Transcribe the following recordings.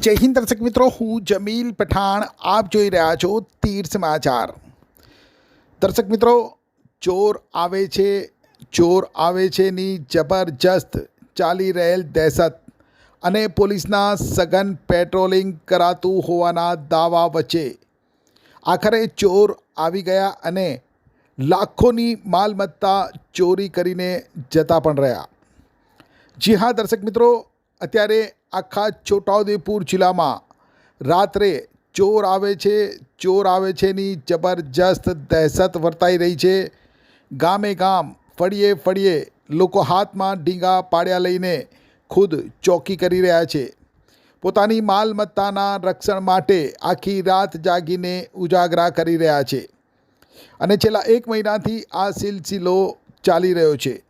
જય હિન્દ દર્શક મિત્રો, હું જમીલ પઠાણ, આપ જોઈ રહ્યા છો તીર સમાચાર. દર્શક મિત્રો, ચોર આવે છે, ચોર આવે છે ની જબરજસ્ત ચાલી રહેલ દહેશત અને પોલીસના સઘન પેટ્રોલિંગ કરાતું હોવાના દાવા વચ્ચે. આખરે ચોર આવી ગયા અને લાખોની માલમત્તા ચોરી કરીને જતા પણ રહ્યા. જી હા, દર્શક મિત્રો અત્યારે આખા છોટાઉદેપુર જિલ્લામાં રાત્રે ચોર આવે છે, ચોર આવે છે ની જબરજસ્ત દહેશત વર્તાઈ રહી છે. ગામે ગામ ફળીએ ફળીએ લોકો હાથમાં ડીંગા પાડ્યા લઈને ખુદ ચોકી કરી રહ્યા છે. પોતાની માલમત્તાના રક્ષણ માટે આખી રાત જાગીને ઉજાગરા કરી રહ્યા છે. અને છેલ્લા એક મહિનાથી આ સિલસિલો ચાલી રહ્યો છે.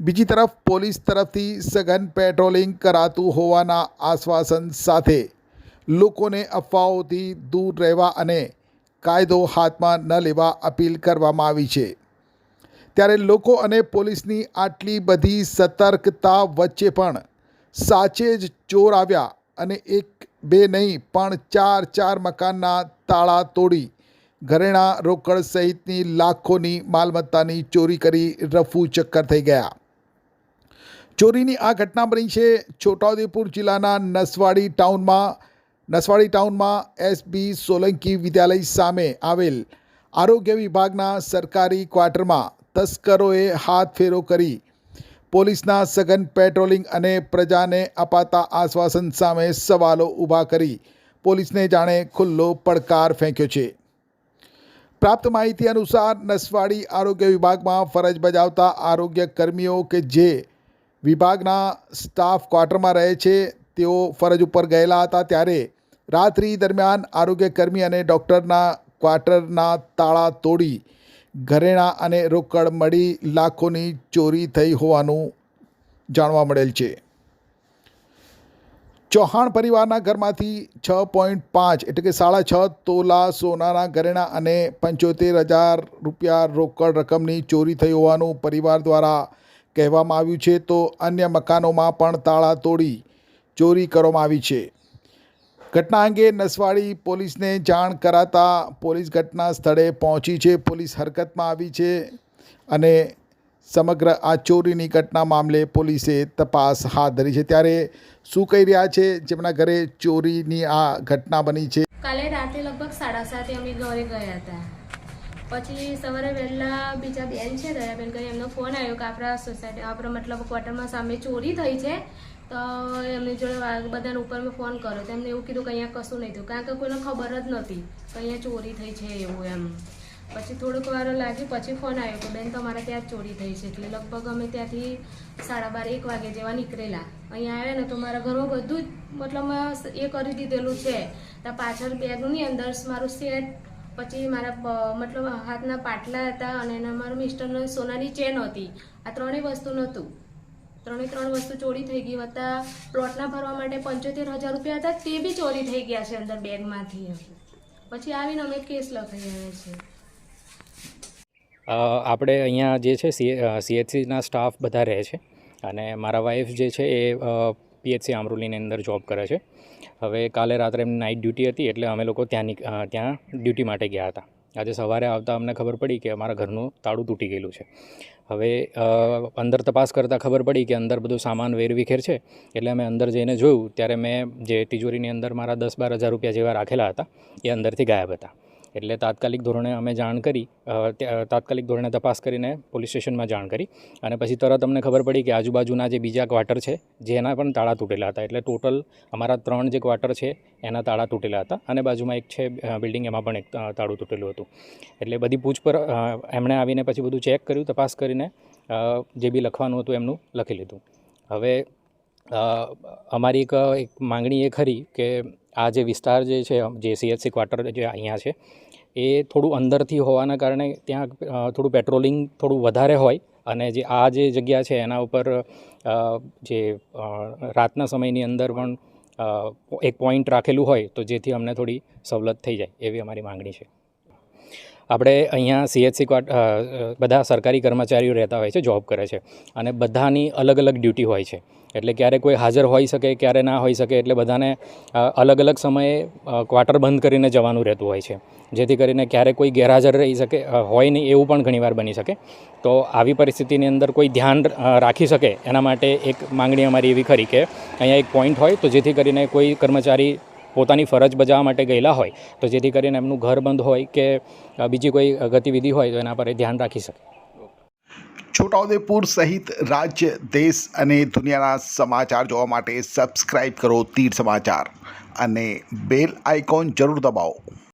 બીજી તરફ પોલીસ તરફથી સઘન પેટ્રોલિંગ કરાતું હોવાના આશ્વાસન સાથે લોકોને અફવાઓથી દૂર રહેવા અને કાયદો હાથમાં ન લેવા અપીલ કરવામાં આવી છે. ત્યારે લોકો અને પોલીસની આટલી બધી સતર્કતા વચ્ચે પણ સાચે જ ચોર આવ્યા અને એક, બે નહીં, પણ ચાર ચાર મકાનના તાળા તોડી ઘરેણાં રોકડ સહિતની લાખોની માલમત્તાની ચોરી કરી રફુ ચક્કર થઈ ગયા. ચોરીની આ ઘટના બની છે છોટાઉદેપુર જિલ્લાના નસવાડી ટાઉનમાં. નસવાડી ટાઉનમાં એસબી સોલંકી વિદ્યાલય સામે આવેલ આરોગ્ય વિભાગના સરકારી ક્વાર્ટરમાં તસ્કરોએ હાથ ફેરો કરી. પોલીસના સઘન પેટ્રોલિંગ અને પ્રજાને અપાતા આશ્વાસન સામે સવાલો ઊભા કરી. પોલીસને જાણે ખુલ્લો પડકાર ફેંક્યો છે. પ્રાપ્ત માહિતી અનુસાર નસવાડી આરોગ્ય વિભાગમાં ફરજ બજાવતા આરોગ્ય કર્મીઓ કે જે વિભાગના સ્ટાફ ક્વાર્ટરમાં રહે છે. તેઓ ફરજ ઉપર ગયેલા હતા ત્યારે રાત્રિ દરમિયાન આરોગ્ય કર્મી અને ડૉક્ટરના ક્વાર્ટરના તાળા તોડી ઘરેણાં અને રોકડ મળી લાખોની ચોરી થઈ હોવાનું જાણવા મળેલ છે. ચૌહાણ પરિવારના ઘરમાંથી છ પોઈન્ટ પાંચ એટલે કે સાડા છ તોલા સોનાના ઘરેણાં અને પંચોતેર હજાર રૂપિયા રોકડ રકમની ચોરી થઈ હોવાનું પરિવાર દ્વારા કહેવામાં આવ્યું છે, તો અન્ય મકાનોમાં પણ તાળા તોડી ચોરી કરવામાં આવી છે. ઘટના અંગે નસવાડી પોલીસને જાણ કરાતા પોલીસ ઘટના સ્થળે પહોંચી છે. પોલીસ હરકતમાં આવી છે અને સમગ્ર આ ચોરીની ઘટના મામલે પોલીસે તપાસ હાથ ધરી છે. ત્યારે શું કહી રહ્યા છે? જેમના ઘરે ચોરીની આ ઘટના બની છે. કાલે રાતે લગભગ સાડા સાતે અમે ઘરે ગયા હતા. પછી સવારે વહેલા બીજા બેન છે, દયાબેન કરી એમનો ફોન આવ્યો કે આપણા સોસાયટી આપણા મતલબ ક્વાર્ટરમાં સામે ચોરી થઈ છે, તો એમની જોડે બધાને ઉપર મેં ફોન કર્યો. તો એમને એવું કીધું કે અહીંયા કશું નહીં થયું. કારણ કે કોઈને ખબર જ નથી કે અહીંયા ચોરી થઈ છે એવું એમ. પછી થોડુંક વાર લાગ્યું, પછી ફોન આવ્યો કે બેન તમારે ત્યાં ચોરી થઈ છે. એટલે લગભગ અમે ત્યાંથી સાડા બાર, એક વાગે જેવા નીકળેલા. અહીંયા આવ્યા ને તો મારા ઘરમાં બધું જ, મતલબ એ કરી દીધેલું છે. તો પાછળ બેગની અંદર મારું સેટ પછી મારા મતલબ હાથના પાટલા હતા અને એના મારા મિસ્ટરનો સોનાની ચેન હતી. આ ત્રણેય વસ્તુ નહોતું. ત્રણે ત્રણ વસ્તુ ચોરી થઈ ગઈ. હતા પ્લોટના ભરવા માટે પંચોતેર હજાર રૂપિયા હતા તે બી ચોરી થઈ ગયા છે અંદર બેગમાંથી પછી આવીને અમે કેસ લખાઈ આવ્યા છીએ આપણે અહીંયા જે છે સી સીએચસીના સ્ટાફ બધા રહે છે. અને મારા વાઈફ જે છે એ પીએચસી આમરોલીની અંદર જોબ કરે છે. હવે કાલે રાત્રે એમની નાઇટ ડ્યુટી હતી એટલે અમે લોકો ત્યાં ત્યાં ડ્યુટી માટે ગયા હતા. આજે સવારે આવતા અમને ખબર પડી કે અમારા ઘરનું તાળું તૂટી ગયેલું છે. હવે અંદર તપાસ કરતાં ખબર પડી કે અંદર બધું સામાન વેરવિખેર છે. એટલે અમે અંદર જઈને જોયું, ત્યારે મેં જે તિજોરીની અંદર મારા દસ બાર હજાર રૂપિયા જેવા રાખેલા હતા, એ અંદરથી ગાયબ હતા. એટલે તાત્કાલિક ધોરણે અમે જાણ કરી તાત્કાલિક ધોરણે તપાસ કરીને પોલીસ સ્ટેશનમાં જાણ કરી અને પછી તરત અમને ખબર પડી કે આજુબાજુના જે બીજા ક્વાર્ટર છે, જેના પણ તાળા તૂટેલા હતા. એટલે ટોટલ અમારા ત્રણ જે ક્વાર્ટર છે, એના તાળા તૂટેલા હતા અને બાજુમાં એક છે બિલ્ડિંગ એમાં પણ એક તાળું તૂટેલું હતું. એટલે બધી પૂછપર પર એમણે આવીને પછી બધું ચેક કર્યું, તપાસ કરીને જે બી લખવાનું હતું એમનું લખી લીધું. હવે અમારી એક એક માંગણી એ ખરી કે આ જે વિસ્તાર જે છે, જે સીએચસી ક્વાર્ટર જે અહીંયા છે એ થોડું અંદરથી હોવાના કારણે ત્યાં થોડું પેટ્રોલિંગ થોડું વધારે હોય અને જે આ જે જગ્યા છે એના ઉપર જે રાતના સમયની અંદર પણ એક પોઈન્ટ રાખેલું હોય તો જેથી અમને થોડી સવલત થઈ જાય એવી અમારી માંગણી છે. આપણે અહીંયા સીએચસી બધા સરકારી કર્મચારીઓ રહેતા હોય છે જોબ કરે છે. અને બધાની અલગ અલગ ડ્યુટી હોય છે. એટલે ક્યારે કોઈ હાજર હોઈ શકે, ક્યારે ના હોઈ શકે, એટલે બધાને અલગ અલગ સમયે ક્વાર્ટર બંધ કરીને જવાનું રહેતું હોય છે. જેથી કરીને ક્યારે કોઈ ગેરહાજર રહી શકે હોય નહીં એવું પણ ઘણીવાર બની શકે. તો આવી પરિસ્થિતિની અંદર કોઈ ધ્યાન રાખી શકે, એના માટે એક માંગણી અમારી એવી ખરી કે, અહીંયા એક પોઈન્ટ હોય તો જેથી કરીને કોઈ કર્મચારી પોતાની ફરજ બજાવવા માટે ગયેલા હોય, તો જેથી કરીને એમનું ઘર બંધ હોય કે બીજી કોઈ ગતિવિધિ હોય તો એના પર ધ્યાન રાખી શકે. છોટાઉદેપુર સહિત રાજ્ય, દેશ અને દુનિયાના સમાચાર જોવા માટે સબસ્ક્રાઈબ કરો તીર સમાચાર અને બેલ આઇકોન જરૂર દબાવો.